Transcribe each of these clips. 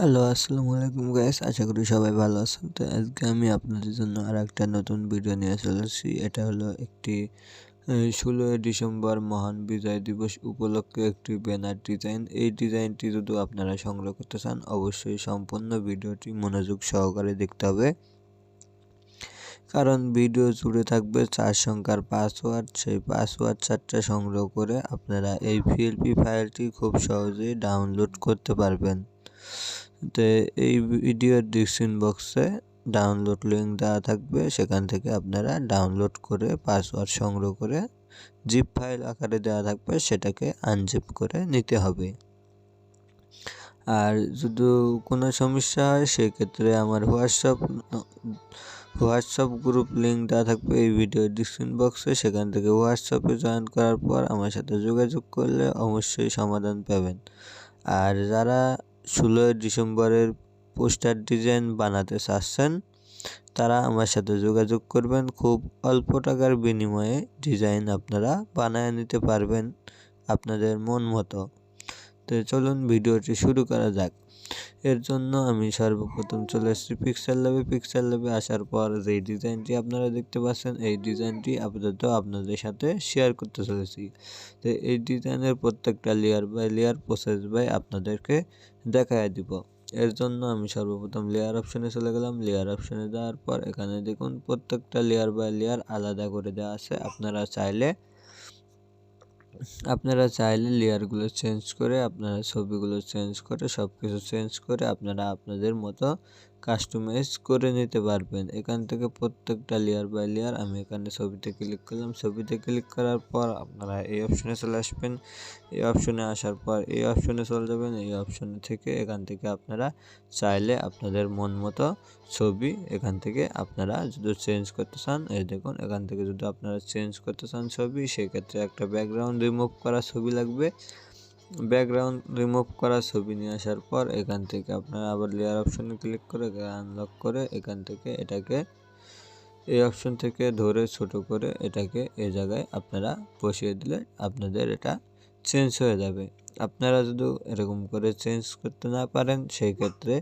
Hello আসসালামু আলাইকুম guys আশা করি সবাই ভালো আছেন। তো আজকে আমি আপনাদের জন্য আর একটা নতুন ভিডিও নিয়ে চলে এসেছি। এটা হলো একটি ষোলোই ডিসেম্বর মহান বিজয় দিবস উপলক্ষে একটি ব্যানার ডিজাইন এই ডিজাইনটি যদি আপনারা সংগ্রহ করতে চান, অবশ্যই সম্পূর্ণ ভিডিওটি মনোযোগ সহকারে দেখতে হবে। কারণ ভিডিও জুড়ে থাকবে চার সংখ্যার পাসওয়ার্ড সেই পাসওয়ার্ড চারটা সংগ্রহ করে আপনারা এই পিএলপি ফাইলটি খুব সহজেই ডাউনলোড করতে পারবেন। তো এই ভিডিওর ডিসক্রিপশন বক্সে ডাউনলোড লিঙ্ক দেওয়া থাকবে। সেখান থেকে আপনারা ডাউনলোড করে পাসওয়ার্ড সংগ্রহ করে জিপ ফাইল আকারে দেওয়া থাকবে, সেটাকে আনজিপ করে নিতে হবে। আর যদি কোনো সমস্যা হয়, সেক্ষেত্রে আমার হোয়াটসঅ্যাপ হোয়াটসঅ্যাপ গ্রুপ লিঙ্ক দেওয়া থাকবে এই ভিডিও ডিসক্রিপশন বক্সে সেখান থেকে হোয়াটসঅ্যাপে জয়েন করার পর আমার সাথে যোগাযোগ করলে অবশ্যই সমাধান পাবেন। আর যারা ষোলোই ডিসেম্বরের পোস্টার ডিজাইন বানাতে চাচ্ছেন, তারা আমার সাথে যোগাযোগ করবেন। খুব অল্প টাকার বিনিময়ে ডিজাইন আপনারা বানায় নিতে পারবেন আপনাদের মন মতো। তো চলুন ভিডিওটি শুরু করা যাক। এর জন্য আমি সর্বপ্রথম চলে এসেছি পিক্সেল ল্যাবে পিক্সেল ল্যাবে আসার পর যেই ডিজাইনটি আপনারা দেখতে পাচ্ছেন, এই ডিজাইনটি আপাতত আপনাদের সাথে শেয়ার করতে চলেছি। তো এই ডিজাইনের প্রত্যেকটা layer by layer process by আপনাদেরকে দেখায় দিব। এর জন্য আমি সর্বপ্রথম লেয়ার অপশনে চলে গেলাম। লেয়ার অপশনে দেওয়ার পর এখানে দেখুন প্রত্যেকটা লেয়ার বাই লেয়ার আলাদা করে দেওয়া আছে। আপনারা চাইলে আপনারা চাইলে লেয়ারগুলো চেঞ্জ করে, আপনারা ছবিগুলো চেঞ্জ করে সব কিছু চেঞ্জ করে আপনারা আপনাদের মতো কাস্টমাইজ করে নিতে পারবেন। এখান থেকে প্রত্যেকটা লেয়ার বাই লেয়ার আমি এখানে ছবিতে ক্লিক করলাম। ছবিতে ক্লিক করার পর আপনারা এই অপশনে চলে আসবেন। এই অপশনে আসার পর এই অপশনে চলে যাবেন। এই অপশনে থেকে এখান থেকে আপনারা চাইলে আপনাদের মন মতো ছবি এখান থেকে আপনারা যদি চেঞ্জ করতে চান, এই দেখুন, এখান থেকে যদি আপনারা চেঞ্জ করতে চান ছবি, সেক্ষেত্রে একটা ব্যাকগ্রাউন্ড রিমুভ করা ছবি লাগবে। ব্যাকগ্রাউন্ড রিমুভ করা ছবি নিয়ে আসার পর এখান থেকে আপনারা আবার লেয়ার অপশনে ক্লিক করে আনলক করে এখান থেকে এটাকে এই অপশন থেকে ধরে ছোট করে এটাকে এ জায়গায় আপনারা বসিয়ে দিলে আপনাদের এটা চেঞ্জ হয়ে যাবে। আপনারা যদি এরকম করে চেঞ্জ করতে না পারেন, সেই ক্ষেত্রে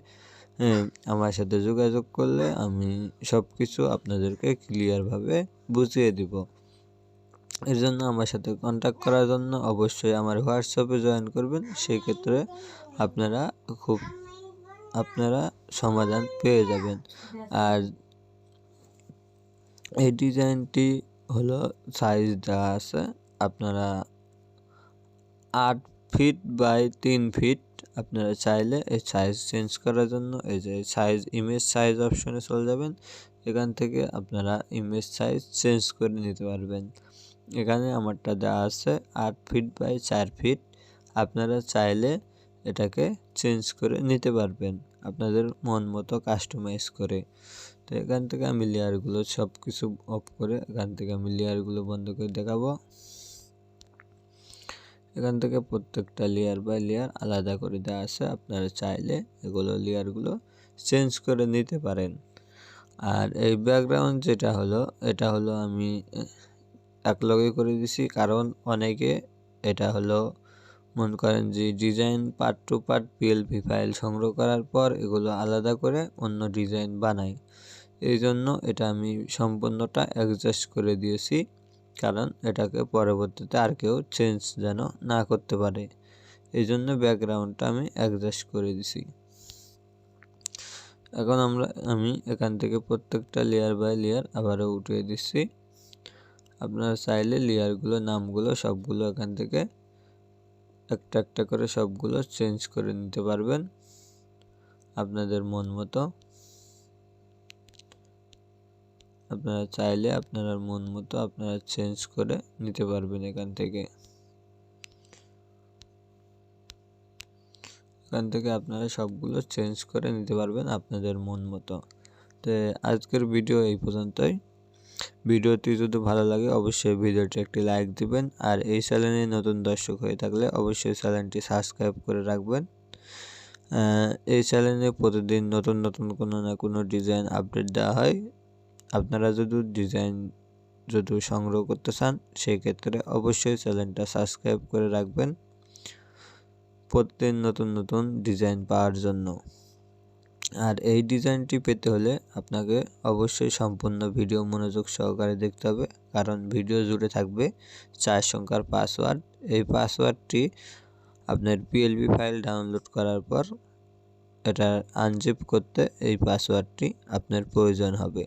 আমার সাথে যোগাযোগ করলে আমি সব কিছু আপনাদেরকে ক্লিয়ারভাবে বুঝিয়ে দিব। এর জন্য আমার সাথে কন্ট্যাক্ট করার জন্য অবশ্যই আমার হোয়াটসঅ্যাপে জয়েন করবেন। সেই ক্ষেত্রে আপনারা খুব, আপনারা সমাধান পেয়ে যাবেন। আর এই ডিজাইনটি হলো সাইজ দেওয়া আছে, আপনারা আট ফিট বাই তিন ফিট আপনারা চাইলে এই সাইজ চেঞ্জ করার জন্য এই যে সাইজ ইমেজ সাইজ অপশনে চলে যাবেন। এখান থেকে আপনারা ইমেজ সাইজ চেঞ্জ করে নিতে পারবেন। এখানে আমারটা দেওয়া আছে আট ফিট বাই চার ফিট আপনারা চাইলে এটাকে চেঞ্জ করে নিতে পারবেন আপনাদের মন মতো কাস্টমাইজ করে। তো এখান থেকে আমি লেয়ারগুলো সব কিছু অফ করে এখান থেকে আমি লেয়ারগুলো বন্ধ করে দেখাবো। এখান থেকে প্রত্যেকটা লেয়ার বাই লেয়ার আলাদা করে দেওয়া আছে। আপনারা চাইলে এগুলো লেয়ারগুলো চেঞ্জ করে নিতে পারেন। আর এই ব্যাকগ্রাউন্ড যেটা হলো, এটা হলো আমি এক লগে করে দিছি, কারণ অনেকে এটা হলো, মনে করেন যে design part two part PLP file সংগ্রহ করার পর এগুলো আলাদা করে অন্য ডিজাইন বানায় এই জন্য এটা আমি সম্পূর্ণটা অ্যাডজাস্ট করে দিয়েছি, কারণ এটাকে পরবর্তীতে আর কেউ চেঞ্জ যেন না করতে পারে। এই জন্য ব্যাকগ্রাউন্ডটা আমি অ্যাডজাস্ট করে দিছি। এখন আমরা, আমি এখান থেকে প্রত্যেকটা লেয়ার বাই লেয়ার আবারও উঠিয়ে দিচ্ছি। আপনারা চাইলে লেয়ারগুলো নামগুলো সবগুলো এখান থেকে একটা একটা করে সবগুলো চেঞ্জ করে নিতে পারবেন আপনাদের মন মতো। আপনারা চাইলে আপনারা মন মতো আপনারা চেঞ্জ করে নিতে পারবেন এখান থেকে। এখান থেকে আপনারা সবগুলো চেঞ্জ করে নিতে পারবেন আপনাদের মন মতো। তো আজকের ভিডিও এই পর্যন্তই। ভিডিওটি যদি ভালো লাগে, অবশ্যই ভিডিওটি একটি লাইক দিবেন। আর এই চ্যানেলে নতুন দর্শক হয়ে থাকলে অবশ্যই চ্যানেলটি সাবস্ক্রাইব করে রাখবেন। এই চ্যানেলে প্রতিদিন নতুন নতুন কোনো না কোনো ডিজাইন আপডেট দেওয়া হয়। আপনারা যদি ডিজাইন যদি সংগ্রহ করতে চান সেই ক্ষেত্রে অবশ্যই চ্যানেলটা সাবস্ক্রাইব করে রাখবেন। প্রতিদিন নতুন নতুন ডিজাইন পাওয়ার জন্য। আর এই ডিজাইনটি পেতে হলে আপনাকে অবশ্যই সম্পূর্ণ ভিডিও মনোযোগ সহকারে দেখতে হবে। কারণ ভিডিও জুড়ে থাকবে চার সংখ্যার পাসওয়ার্ড। এই পাসওয়ার্ডটি আপনার পিএলবি ফাইল ডাউনলোড করার পর এটা আনজিপ করতে এই পাসওয়ার্ডটি আপনার প্রয়োজন হবে।